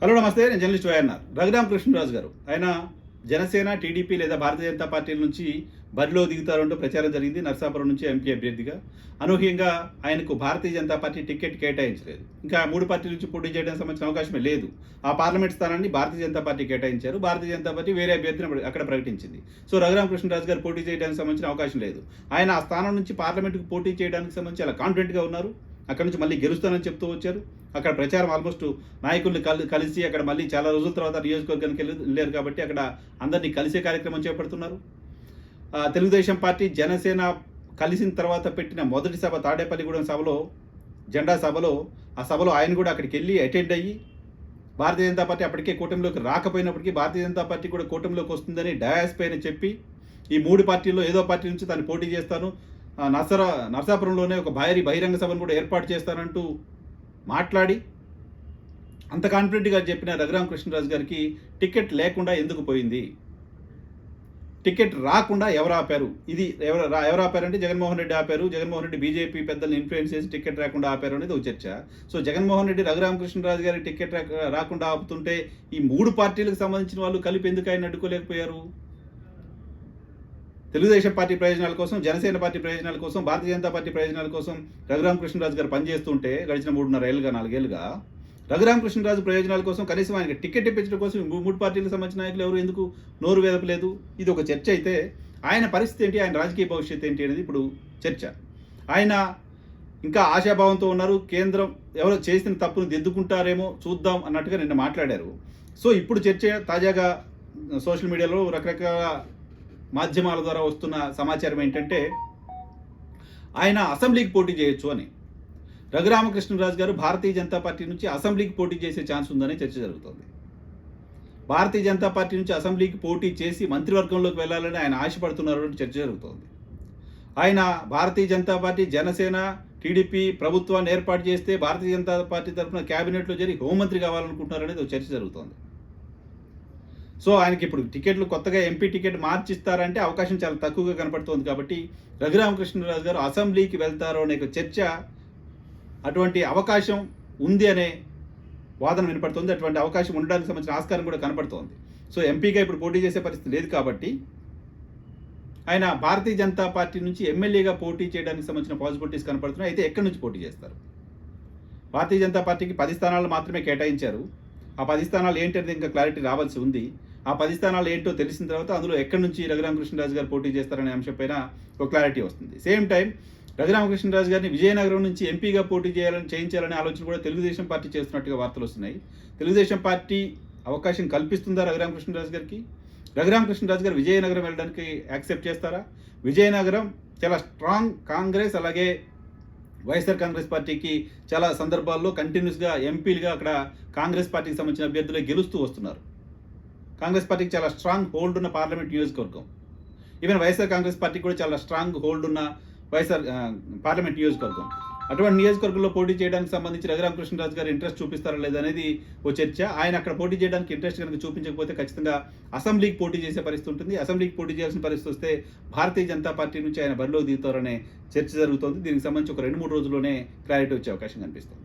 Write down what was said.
Hello నమస్తే నేను journalist YNR. Raghuram Krishnaraju గారు. ఆయన జనసేన టీడీపీ లేదా భారతీయ జనతా పార్టీల నుంచి బరిలో దిగుతారంటూ ప్రచారం జరిగింది. నర్సాపురం నుంచి ఎంపీ అభ్యర్థిగా. అనూహ్యంగా ఆయనకు భారతీయ జనతా పార్టీ టికెట్ కేటాయించలేదు. ఇంకా మూడు పార్టీల నుంచి పోటీ చేయడానికి సంబంధించిన అవకాశమే లేదు. ఆ పార్లమెంట్ స్థానాన్ని భారతీయ జనతా పార్టీ కేటాయించారు. భారతీయ జనతా పార్టీ వేరే అభ్యర్థిని అక్కడ ప్రకటించింది. సో రఘురామ కృష్ణరాజు గారు పోటీ చేయడానికి సంబంధించిన అవకాశం లేదు. ఆయన ఆ స్థానం నుంచి పార్లమెంట్కి పోటీ చేయడానికి సంబంధించి చాలా కాన్ఫిడెంట్గా ఉన్నారు. అక్కడ నుంచి మళ్ళీ గెలుస్తానని చెప్తూ వచ్చారు. అక్కడ ప్రచారం ఆల్మోస్ట్ నాయకుల్ని కలి కలిసి అక్కడ మళ్ళీ చాలా రోజుల తర్వాత నియోజకవర్గానికి వెళ్ళి వెళ్ళారు కాబట్టి అక్కడ అందరినీ కలిసే కార్యక్రమం చేపడుతున్నారు. తెలుగుదేశం పార్టీ జనసేన కలిసిన తర్వాత పెట్టిన మొదటి సభ తాడేపల్లిగూడెం సభలో జెండా సభలో ఆ సభలో ఆయన కూడా అక్కడికి వెళ్ళి అటెండ్ అయ్యి భారతీయ జనతా పార్టీ అప్పటికే కూటమిలోకి రాకపోయినప్పటికీ భారతీయ జనతా పార్టీ కూడా కూటమిలోకి వస్తుందని డయాస్ పైన చెప్పి ఈ మూడు పార్టీల్లో ఏదో పార్టీ నుంచి తాను పోటీ చేస్తాను నర్సర నర్సాపురంలోనే ఒక భారీ బహిరంగ సభను కూడా ఏర్పాటు చేస్తానంటూ మాట్లాడి అంత కాన్ఫిడెంట్గా చెప్పిన రఘురామ కృష్ణరాజు గారికి టికెట్ లేకుండా ఎందుకు పోయింది? టికెట్ రాకుండా ఎవరు ఆపారు? ఇది ఎవరు ఎవరు ఆపారంటే జగన్మోహన్ రెడ్డి ఆపారు. జగన్మోహన్ రెడ్డి బీజేపీ పెద్దల్ని ఇన్ఫ్లుయెన్స్ చేసి టికెట్ రాకుండా ఆపారు అనేది ఒక చర్చ. సో జగన్మోహన్ రెడ్డి రఘురామకృష్ణరాజు గారి టికెట్ రా- రాకుండా ఆపుతుంటే ఈ మూడు పార్టీలకు సంబంధించిన వాళ్ళు కలిపి ఎందుకు ఆయన అడ్డుకోలేకపోయారు తెలుగుదేశం పార్టీ ప్రయోజనాల కోసం జనసేన పార్టీ ప్రయోజనాల కోసం భారతీయ జనతా పార్టీ ప్రయోజనాల కోసం రఘురామ కృష్ణరాజు గారు పనిచేస్తుంటే గడిచిన మూడున్నర ఏళ్ళుగా నాలుగేళ్ళుగా రఘురామ కృష్ణరాజు ప్రయోజనాల కోసం కనీసం ఆయనకి టికెట్ ఇప్పించడం కోసం మూడు పార్టీలకు సంబంధించిన నాయకులు ఎవరు? ఎందుకు? నోరు వేదపలేదు ఇది ఒక చర్చ అయితే ఆయన పరిస్థితి ఏంటి? ఆయన రాజకీయ భవిష్యత్తు ఏంటి అనేది ఇప్పుడు చర్చ. ఆయన ఇంకా ఆశాభావంతో ఉన్నారు. కేంద్రం ఎవరో చేసిన తప్పును దిద్దుకుంటారేమో చూద్దాం అన్నట్టుగా నిన్న మాట్లాడారు. సో ఇప్పుడు చర్చ తాజాగా సోషల్ మీడియాలో రకరకాల మాధ్యమాల ద్వారా వస్తున్న సమాచారం ఏంటంటే ఆయన అసెంబ్లీకి పోటీ చేయొచ్చు అని. రఘురామకృష్ణరాజు గారు భారతీయ జనతా పార్టీ నుంచి అసెంబ్లీకి పోటీ చేసే ఛాన్స్ ఉందనే చర్చ జరుగుతోంది. భారతీయ జనతా పార్టీ నుంచి అసెంబ్లీకి పోటీ చేసి మంత్రివర్గంలోకి వెళ్ళాలని ఆయన ఆశపడుతున్నారు చర్చ జరుగుతోంది. ఆయన భారతీయ జనతా పార్టీ జనసేన టీడీపీ ప్రభుత్వాన్ని ఏర్పాటు చేస్తే భారతీయ జనతా పార్టీ తరఫున క్యాబినెట్లో జరిగి హోంమంత్రి కావాలనుకుంటున్నారనేది ఒక చర్చ జరుగుతోంది. సో ఆయనకి ఇప్పుడు టికెట్లు కొత్తగా ఎంపీ టికెట్ మార్చిస్తారంటే అవకాశం చాలా తక్కువగా కనపడుతోంది కాబట్టి రఘురామకృష్ణరాజు గారు అసెంబ్లీకి వెళ్తారో అనే ఒక చర్చ అటువంటి అవకాశం ఉంది అనే వాదన వినపడుతుంది. అటువంటి అవకాశం ఉండడానికి సంబంధించిన ఆస్కారం కూడా కనపడుతోంది. సో ఎంపీగా ఇప్పుడు పోటీ చేసే పరిస్థితి లేదు కాబట్టి ఆయన భారతీయ జనతా పార్టీ నుంచి ఎమ్మెల్యేగా పోటీ చేయడానికి సంబంధించిన పాసిబిలిటీస్ కనపడుతున్నాయి. అయితే ఎక్కడి నుంచి పోటీ చేస్తారు? భారతీయ జనతా పార్టీకి పది స్థానాలు మాత్రమే కేటాయించారు. ఆ పది స్థానాలు ఏంటనేది ఇంకా క్లారిటీ రావాల్సి ఉంది. ఆ పది స్థానాలు ఏంటో తెలిసిన తర్వాత అందులో ఎక్కడి నుంచి రఘురామకృష్ణరాజు గారు పోటీ చేస్తారనే అంశంపైన ఒక క్లారిటీ వస్తుంది. సేమ్ టైం రఘురామకృష్ణరాజు గారిని విజయనగరం నుంచి ఎంపీగా పోటీ చేయాలని చేయించాలనే ఆలోచన కూడా తెలుగుదేశం పార్టీ చేస్తున్నట్టుగా వార్తలు వస్తున్నాయి. తెలుగుదేశం పార్టీ అవకాశం కల్పిస్తుందా రఘురామకృష్ణరాజు గారికి? రఘురామకృష్ణరాజు గారు విజయనగరం వెళ్ళడానికి యాక్సెప్ట్ చేస్తారా? విజయనగరం చాలా స్ట్రాంగ్ కాంగ్రెస్ అలాగే వైఎస్ఆర్ కాంగ్రెస్ పార్టీకి చాలా సందర్భాల్లో కంటిన్యూస్గా ఎంపీలుగా అక్కడ కాంగ్రెస్ పార్టీకి సంబంధించిన అభ్యర్థులే గెలుస్తూ వస్తున్నారు. కాంగ్రెస్ పార్టీకి చాలా స్ట్రాంగ్ హోల్డ్ ఉన్న పార్లమెంట్ నియోజకవర్గం. ఈవెన్ వైఎస్ఆర్ కాంగ్రెస్ పార్టీ కూడా చాలా స్ట్రాంగ్ హోల్డ్ ఉన్న వైఎస్ఆర్ పార్లమెంట్ నియోజకవర్గం. అటువంటి నియోజకవర్గంలో పోటీ చేయడానికి సంబంధించి రఘురామకృష్ణరాజు గారు ఇంట్రెస్ట్ చూపిస్తారా లేదా అనేది ఓ చర్చ. ఆయన అక్కడ పోటీ చేయడానికి ఇంట్రెస్ట్ కనుక చూపించకపోతే ఖచ్చితంగా అసెంబ్లీకి పోటీ చేసే పరిస్థితి ఉంటుంది. అసెంబ్లీకి పోటీ చేయాల్సిన పరిస్థితి వస్తే భారతీయ జనతా పార్టీ నుంచి ఆయన బరిలో దిగుతారనే చర్చ జరుగుతోంది. దీనికి సంబంధించి ఒక రెండు మూడు రోజుల్లోనే క్లారిటీ వచ్చే అవకాశం కనిపిస్తుంది.